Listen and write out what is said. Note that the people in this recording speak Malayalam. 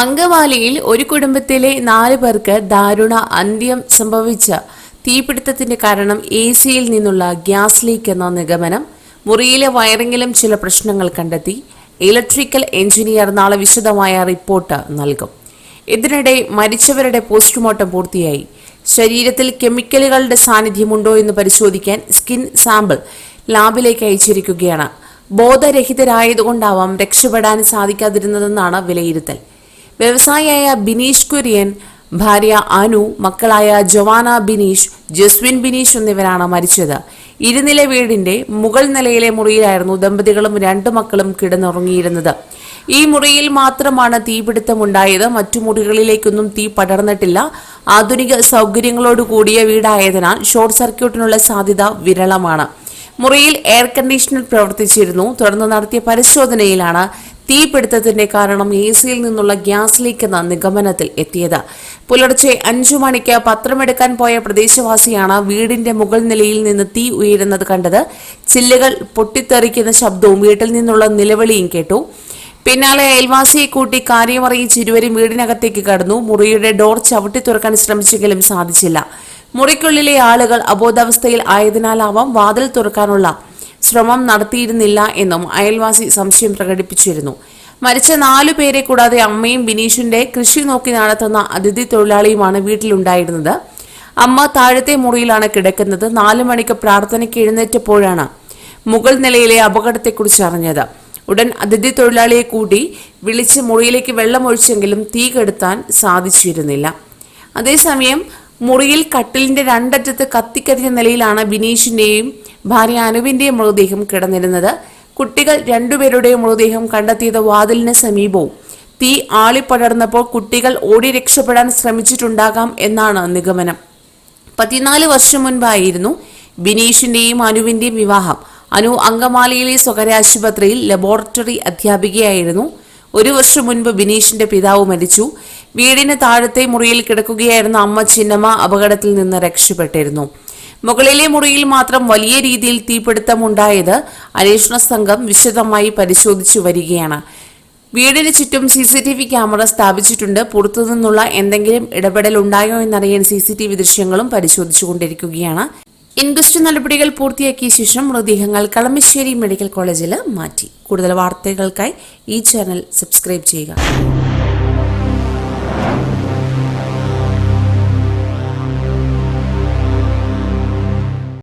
അങ്കമാലിയിൽ ഒരു കുടുംബത്തിലെ നാല് പേർക്ക് ദാരുണ അന്ത്യം സംഭവിച്ച തീപിടുത്തത്തിന്റെ കാരണം എ സിയിൽ നിന്നുള്ള ഗ്യാസ് ലീക്ക് എന്ന നിഗമനം മുറിയിലെ വയറിങ്ങിലും ചില പ്രശ്നങ്ങൾ കണ്ടെത്തി. ഇലക്ട്രിക്കൽ എഞ്ചിനീയർ നാളെ വിശദമായ റിപ്പോർട്ട് നൽകും. ഇതിനിടെ മരിച്ചവരുടെ പോസ്റ്റ്മോർട്ടം പൂർത്തിയായി. ശരീരത്തിൽ കെമിക്കലുകളുടെ സാന്നിധ്യമുണ്ടോ എന്ന് പരിശോധിക്കാൻ സ്കിൻ സാമ്പിൾ ലാബിലേക്ക് അയച്ചിരിക്കുകയാണ്. ബോധരഹിതരായതുകൊണ്ടാവാം രക്ഷപ്പെടാൻ സാധിക്കാതിരുന്നതെന്നാണ് വിലയിരുത്തൽ. വ്യവസായിയായ ബിനീഷ് കുര്യൻ ഭാര്യ അനു മക്കളായ ജവാന ബിനീഷ് ജസ്വിൻ ബിനീഷ് എന്നിവരാണ് മരിച്ചത്. ഇരുനില വീടിന്റെ മുകൾ നിലയിലെ മുറിയിലായിരുന്നു ദമ്പതികളും രണ്ടു മക്കളും കിടന്നുറങ്ങിയിരുന്നത്. ഈ മുറിയിൽ മാത്രമാണ് തീപിടുത്തമുണ്ടായത്. മറ്റു മുറികളിലേക്കൊന്നും തീ പടർന്നിട്ടില്ല. ആധുനിക സൗകര്യങ്ങളോട് കൂടിയ വീടായതിനാൽ ഷോർട്ട് സർക്യൂട്ടിനുള്ള സാധ്യത വിരളമാണ്. മുറിയിൽ എയർ കണ്ടീഷണർ പ്രവർത്തിച്ചിരുന്നു. തുടർന്ന് നടത്തിയ പരിശോധനയിലാണ് തീപിടുത്തത്തിന്റെ കാരണം എ സിയിൽ നിന്നുള്ള ഗ്യാസ് ലീക്ക് എന്ന നിഗമനത്തിൽ എത്തിയത്. പുലർച്ചെ അഞ്ചു മണിക്ക് പത്രമെടുക്കാൻ പോയ പ്രദേശവാസിയാണ് വീടിന്റെ മുകൾ നിലയിൽ നിന്ന് തീ ഉയരുന്നത് കണ്ടത്. ചില്ലുകൾ പൊട്ടിത്തെറിക്കുന്ന ശബ്ദവും വീട്ടിൽ നിന്നുള്ള നിലവിളിയും കേട്ടു. പിന്നാലെ അയൽവാസിയെ കൂട്ടി കാര്യമറിയിച്ച് ഇരുവരും വീടിനകത്തേക്ക് കടന്നു. മുറിയുടെ ഡോർ ചവിട്ടി തുറക്കാൻ ശ്രമിച്ചെങ്കിലും സാധിച്ചില്ല. മുറിക്കുള്ളിലെ ആളുകൾ അബോധാവസ്ഥയിൽ ആയതിനാലാവാം വാതിൽ തുറക്കാനുള്ള ശ്രമം നടത്തിയിരുന്നില്ല എന്നും അയൽവാസി സംശയം പ്രകടിപ്പിച്ചിരുന്നു. മരിച്ച നാലു പേരെ കൂടാതെ അമ്മയും ബിനീഷിന്റെ കൃഷി നോക്കി നടത്തുന്ന അതിഥി തൊഴിലാളിയുമാണ് വീട്ടിലുണ്ടായിരുന്നത്. അമ്മ താഴത്തെ മുറിയിലാണ് കിടക്കുന്നത്. നാലു മണിക്ക് പ്രാർത്ഥനയ്ക്ക് എഴുന്നേറ്റപ്പോഴാണ് മുകൾ നിലയിലെ അപകടത്തെക്കുറിച്ച് അറിഞ്ഞത്. ഉടൻ അതിഥി തൊഴിലാളിയെ കൂട്ടി വിളിച്ച് മുറിയിലേക്ക് വെള്ളമൊഴിച്ചെങ്കിലും തീ കെടുത്താൻ സാധിച്ചിരുന്നില്ല. അതേസമയം മുറിയിൽ കട്ടിലിന്റെ രണ്ടറ്റത്ത് കത്തിക്കരിഞ്ഞ നിലയിലാണ് ബിനീഷിന്റെയും ഭാര്യ അനുവിന്റെയും മൃതദേഹം കിടന്നിരുന്നത്. കുട്ടികൾ രണ്ടുപേരുടെയും മൃതദേഹം കണ്ടെത്തിയത് വാതിലിന് സമീപവും. തീ ആളിപ്പടർന്നപ്പോൾ കുട്ടികൾ ഓടി രക്ഷപ്പെടാൻ ശ്രമിച്ചിട്ടുണ്ടാകാം എന്നാണ് നിഗമനം. പതിനാല് വർഷം മുൻപായിരുന്നു ബിനീഷിന്റെയും അനുവിന്റെയും വിവാഹം. അനു അങ്കമാലിയിലെ സ്വകാര്യ ആശുപത്രിയിൽ ലബോറട്ടറി അധ്യാപികയായിരുന്നു. ഒരു വർഷം മുൻപ് ബിനീഷിന്റെ പിതാവ് മരിച്ചു. വീടിന് താഴത്തെ മുറിയിൽ കിടക്കുകയായിരുന്ന അമ്മ ചിന്നമ്മ അപകടത്തിൽ നിന്ന് രക്ഷപ്പെട്ടിരുന്നു. മുകളിലെ മുറിയിൽ മാത്രം വലിയ രീതിയിൽ തീപിടുത്തമുണ്ടായത് അന്വേഷണ സംഘം വിശദമായി പരിശോധിച്ചു വരികയാണ്. വീടിന് ചുറ്റും C C T V camera സ്ഥാപിച്ചിട്ടുണ്ട്. പുറത്തുനിന്നുള്ള എന്തെങ്കിലും ഇടപെടൽ ഉണ്ടായോ എന്നറിയാൻ സി സി ടി വി ദൃശ്യങ്ങളും പരിശോധിച്ചുകൊണ്ടിരിക്കുകയാണ്. ഇൻക്വസ്റ്റ് നടപടികൾ പൂർത്തിയാക്കിയ ശേഷം മൃതദേഹങ്ങൾ കളമശ്ശേരി മെഡിക്കൽ കോളേജിൽ മാറ്റി. കൂടുതൽ വാർത്തകൾക്കായി ഈ ചാനൽ സബ്സ്ക്രൈബ് ചെയ്യുക.